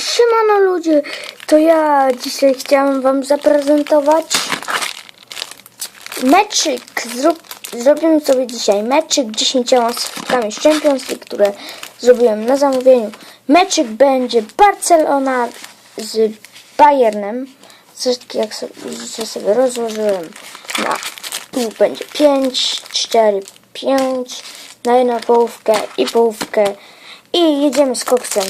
Siemano ludzie, to ja dzisiaj chciałem wam zaprezentować meczyk. Zrób, zrobimy sobie dzisiaj meczyk 10 słówkami z Champions League, które zrobiłem na zamówieniu. Meczyk będzie Barcelona z Bayernem. Wszystkie jak sobie, sobie rozłożyłem na tu będzie 5, 4, 5 na jedną połówkę i połówkę i jedziemy z koksem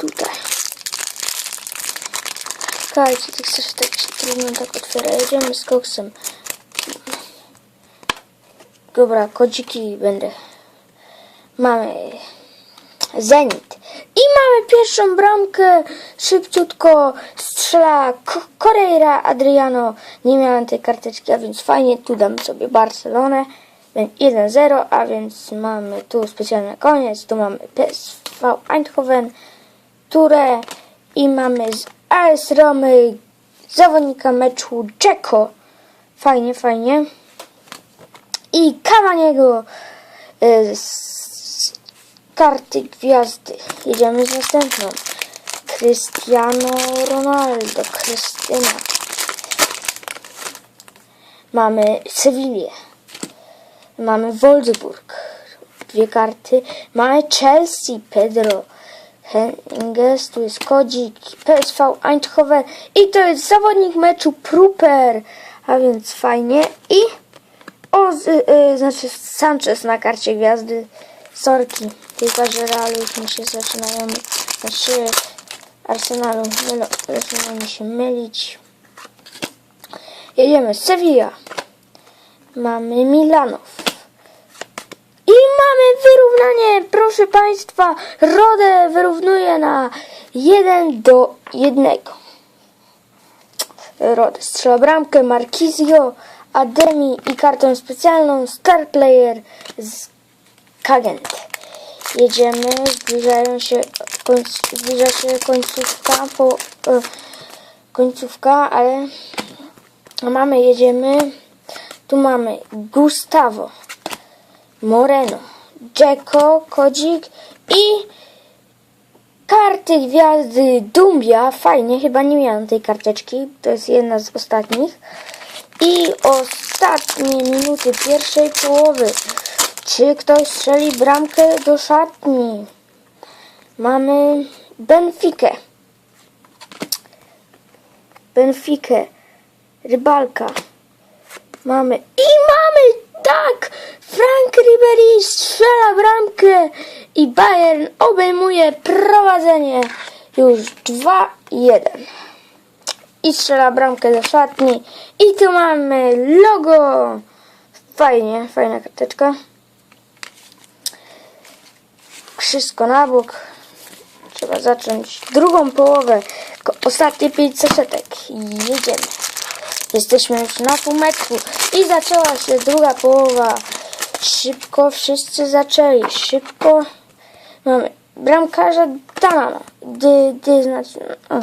tutaj. Słuchajcie, tych coś tak się trudno tak otwiera. Jedziemy z koksem. Dobra, kodziki będę. Mamy Zenit. I mamy pierwszą bramkę. Szybciutko strzela Correira Adriano. Nie miałem tej karteczki, a więc fajnie. Tu dam sobie Barcelonę. Więc 1-0, a więc mamy tu specjalny koniec. Tu mamy PSV Eindhoven. Ture i mamy z AS Romy zawodnika meczu Dzeko. Fajnie, fajnie. I Cavaniego y, z karty gwiazdy. Jedziemy z następną. Cristiano Ronaldo, Krystyna. Mamy Sewillię. Mamy Wolfsburg. Dwie karty. Mamy Chelsea, Pedro. Henges, tu jest Kodzik, PSV Eindhoven i to jest zawodnik meczu Pruper, a więc fajnie. I o, z, y, znaczy Sanchez na karcie gwiazdy. Sorki, piłkarze Realu już mi się zaczynają, znaczy Arsenalu mylo, zaczynają mi się mylić. Jedziemy Sevilla. Mamy Milanów. Mamy wyrównanie, proszę Państwa. Rodę wyrównuje na 1 do 1. Rodę strzela bramkę, Marquizio, Ademi i kartą specjalną Star Player z Kagent. Jedziemy, zbliżają się, końc, zbliża się końcówka, po, e, końcówka, ale mamy, jedziemy, tu mamy Gustavo. Moreno, Dzeko, Kodzik i karty gwiazdy Dumbia. Fajnie, chyba nie miałam tej karteczki. To jest jedna z ostatnich. I ostatnie minuty pierwszej połowy. Czy ktoś strzeli bramkę do szatni? Mamy Benfikę. Benfikę. Rybalka. Mamy i mamy tak! Frank Ribery strzela bramkę i Bayern obejmuje prowadzenie już 2-1. I strzela bramkę do szatni. I tu mamy logo. Fajnie, fajna karteczka. Wszystko na bok. Trzeba zacząć drugą połowę. Ostatnie pięć saszetek. Jedziemy. Jesteśmy już na półmetku i zaczęła się druga połowa. Szybko wszyscy zaczęli. Szybko. Mamy bramkarza Danana. Dy, dy, znaczy, o,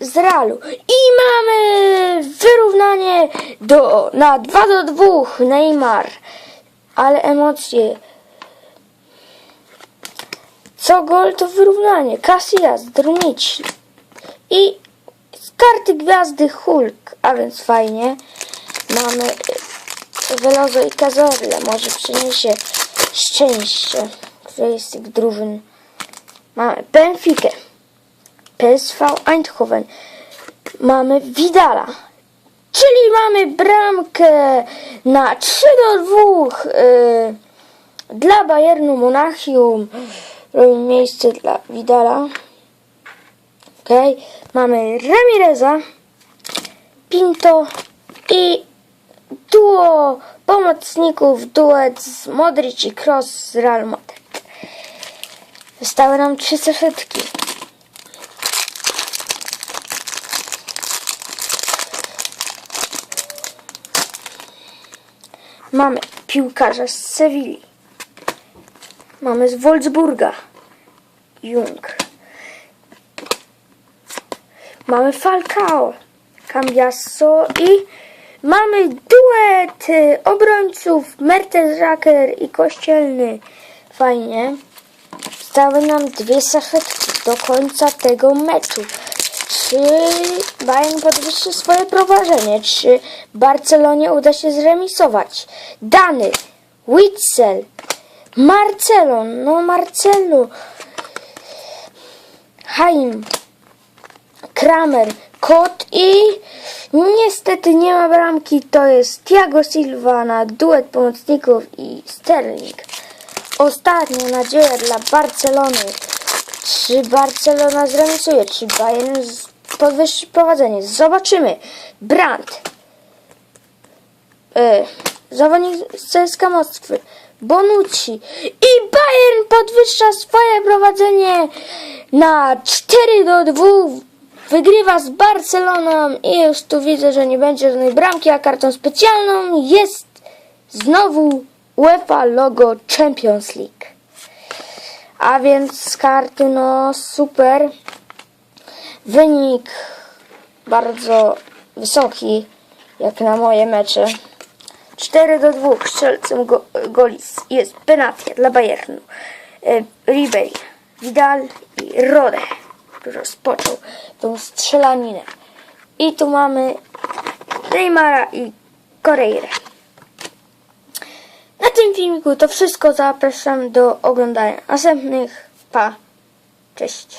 z Realu. I mamy wyrównanie do, na 2 do 2 Neymar. Ale emocje. Co gol to wyrównanie. Casillas, Drunic. I z karty gwiazdy Hulk, a więc fajnie. Mamy y, Velozo i Cazorle. Może przyniesie szczęście, tych drużyn. Mamy Benfica, PSV Eindhoven. Mamy Vidala. Czyli mamy bramkę na 3 do 2 y, dla Bayernu Monachium. Robimy miejsce dla Vidala. Okej, mamy Ramireza, Pinto i duo pomocników, duet z Modric i Cross z Real Madrid. Zostały nam trzy saszetki. Mamy piłkarza z Sewilli. Mamy z Wolfsburga. Jung. Mamy Falcao, Cambiasso i mamy duet y, obrońców Mertesacker i Kościelny. Fajnie. Zostały nam dwie saszetki do końca tego meczu. Czy Bayern podwyższy swoje prowadzenie? Czy Barcelonie uda się zremisować? Dany, Witzel, Marcelo, no Marcelo, Haim, Kramer, Kot i niestety nie ma bramki. To jest Thiago Silva na duet pomocników i Sterling. Ostatnia nadzieja dla Barcelony. Czy Barcelona zremisuje? Czy Bayern podwyższy prowadzenie? Zobaczymy. Brandt. E, zawodnik z CSKA Moskwy. Bonucci. I Bayern podwyższa swoje prowadzenie na 4 do 2. Wygrywa z Barceloną i już tu widzę, że nie będzie żadnej bramki, a kartą specjalną jest znowu UEFA logo Champions League. A więc karty no super. Wynik bardzo wysoki, jak na moje mecze. 4 do 2 strzelcem go, golis jest Benatia dla Bayernu. E, Ribery, Vidal i Rode rozpoczął tą strzelaninę. I tu mamy Neymara i Correira. Na tym filmiku to wszystko. Zapraszam do oglądania następnych. Pa. Cześć.